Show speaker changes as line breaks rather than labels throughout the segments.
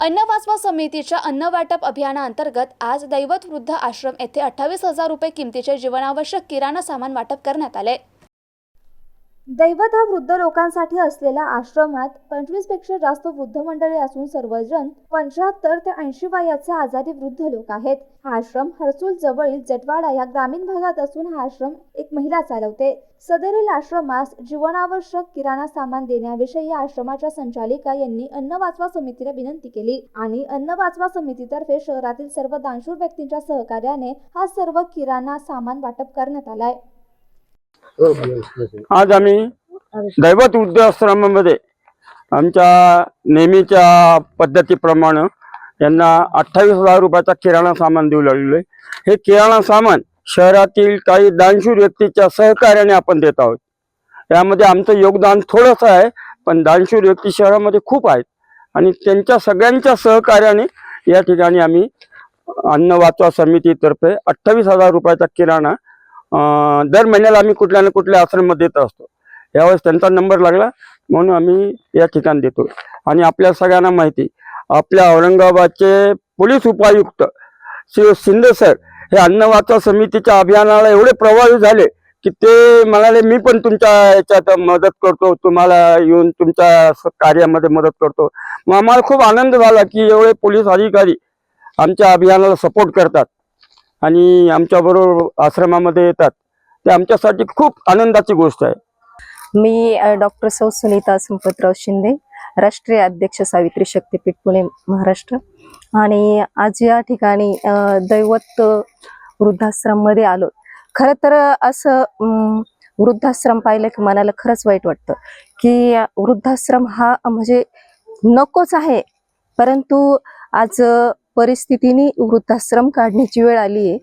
अन्न वाचवा समितीच्या अन्न वाटप अभियानाअंतर्गत आज दैवत वृद्ध आश्रम येथे अठ्ठावीस हजार रुपये किमतीचे जीवनावश्यक किराणा सामान वाटप करण्यात आले. दैवत हा वृद्ध लोकांसाठी असलेल्या आश्रमात पंचवीसपेक्षा जास्त वृद्ध मंडळी असून सर्वजण पंच्याहत्तर ते ऐंशी वयाचे आजारी वृद्ध लोक आहेत. हा आश्रम हर्सूल जवळील जटवाडा या ग्रामीण भागात असून हा आश्रम एक महिला चालवते. सदरील आश्रमास जीवनावश्यक किराणा सामान देण्याविषयी या आश्रमाच्या संचालिका यांनी अन्न वाचवा समितीला विनंती केली आणि अन्न वाचवा समितीतर्फे शहरातील सर्व दानशूर व्यक्तींच्या सहकार्याने हा सर्व किराणा सामान वाटप करण्यात आलाय.
आज आम्ही दैवत वृद्धाश्रमामध्ये आमच्या नेहमीच्या पद्धतीप्रमाणे यांना अठ्ठावीस हजार रुपयाचा किराणा सामान देऊ लागलेलो आहे. हे किराणा सामान शहरातील काही दानशूर व्यक्तीच्या सहकार्याने आपण देत आहोत. यामध्ये आमचं योगदान थोडंसं आहे पण दानशूर व्यक्ती शहरामध्ये खूप आहेत आणि त्यांच्या सगळ्यांच्या सहकार्याने या ठिकाणी आम्ही अन्न वाचवा समितीतर्फे अठ्ठावीस हजार रुपयाचा किराणा दर महिन्याला आम्ही कुठल्या ना कुठल्या आश्रमात देत असतो. यावेळेस त्यांचा नंबर लागला म्हणून आम्ही या ठिकाणी देतो. आणि आपल्या सगळ्यांना माहिती आपल्या औरंगाबादचे पोलीस उपायुक्त श्री शिंदे सर हे अन्नवाचा समितीच्या अभियानाला एवढे प्रभावी झाले की ते म्हणाले मी पण तुमच्या याच्यात मदत करतो तुम्हाला येऊन तुमच्या स- कार्यामध्ये मदत करतो. मग आम्हाला खूप आनंद झाला की एवढे पोलीस अधिकारी आमच्या अभियानाला सपोर्ट करतात. आणि आमच्याबरोबर आश्रमामध्ये येतात. ते आमच्यासाठी खूप आनंदाची गोष्ट आहे.
मी डॉक्टर सौ सुनीता संपतराव शिंदे राष्ट्रीय अध्यक्ष सावित्री शक्तीपीठ पुणे महाराष्ट्र. आणि आज या ठिकाणी दैवत वृद्धाश्रममध्ये आलो. खरं तर असं वृद्धाश्रम पाहिलं की मनाला खरंच वाईट वाटतं की वृद्धाश्रम हा म्हणजे नकोच आहे. परंतु आज परिस्थितीने वृद्धाश्रम काढण्याची वेळ आली आहे.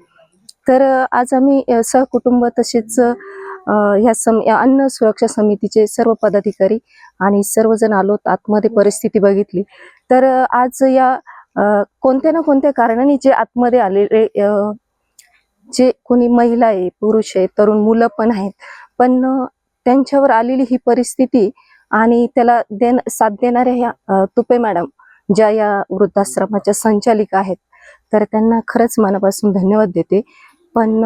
तर आज आम्ही सहकुटुंब तसेच ह्या सम या अन्न सुरक्षा समितीचे सर्व पदाधिकारी आणि सर्वजण आलो आतमध्ये परिस्थिती बघितली. तर आज या कोणत्या ना कोणत्या कारणाने जे आतमध्ये आलेले जे कोणी महिला आहे पुरुष आहे तरुण मुलं पण आहेत पण त्यांच्यावर आलेली ही परिस्थिती आणि त्याला देण साथ देणाऱ्या ह्या तुपे मॅडम ज्या या वृद्धाश्रमाच्या संचालिका आहेत तर त्यांना खरंच मनापासून धन्यवाद देते. पण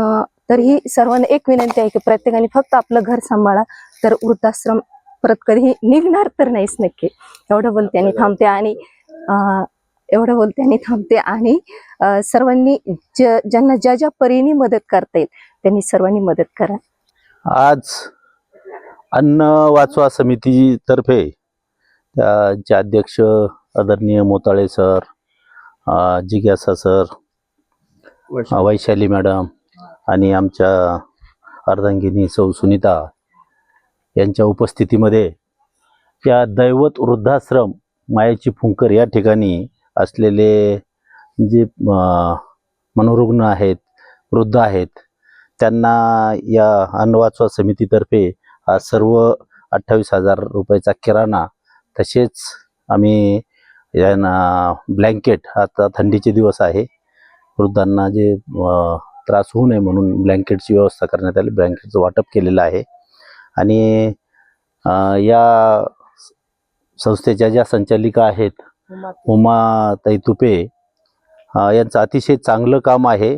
तरीही सर्वांना एक विनंती आहे की प्रत्येकाने फक्त आपलं घर सांभाळा तर वृद्धाश्रम परत कधीही निघणार तर नाहीच नक्की. एवढं बोलते आणि थांबते आणि एवढं बोलते आणि थांबते आणि सर्वांनी ज ज्यांना ज्या ज्या परीने मदत करता येईल त्यांनी सर्वांनी मदत करा.
आज अन्न वाचवा समितीतर्फे त्याचे अध्यक्ष आदरणीय मोताळे सर जिज्ञासा सर वैशाली. मॅडम आणि आमच्या अर्धांगिनी सौ सुनीता यांच्या उपस्थितीमध्ये या दैवत वृद्धाश्रम मायाची फुंकर या ठिकाणी असलेले जे मनोरुग्ण आहेत वृद्ध आहेत त्यांना या अन्न वाचवा समितीतर्फे सर्व अठ्ठावीस हजार रुपयाचा किराणा तसेच आम्ही यांना ब्लँकेट आता थंडीचे दिवस आहे. वृद्धांना जे त्रास होऊ नये म्हणून ब्लँकेटची व्यवस्था करण्यात आली. ब्लँकेटचं वाटप केलेलं आहे. आणि या संस्थेच्या ज्या संचालिका आहेत उमा तुपे अ, यांचं अतिशय चांगलं काम आहे.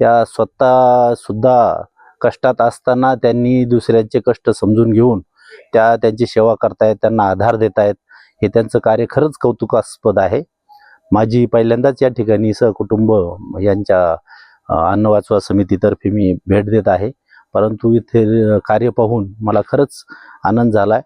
त्या स्वतः सुद्धा कष्टात असताना त्यांनी दुसऱ्यांचे कष्ट समजून घेऊन त्या त्यांची सेवा करतायत त्यांना आधार देत आहेत हे त्यांचं कार्य खरंच कौतुकास्पद आहे. माझी पहिल्यांदाच या ठिकाणी सहकुटुंब यांच्या अन्नवाचवा अन्न वाचवा समितीतर्फे मी भेट देत आहे. परंतु इथे कार्य पाहून मला खरंच आनंद झाला आहे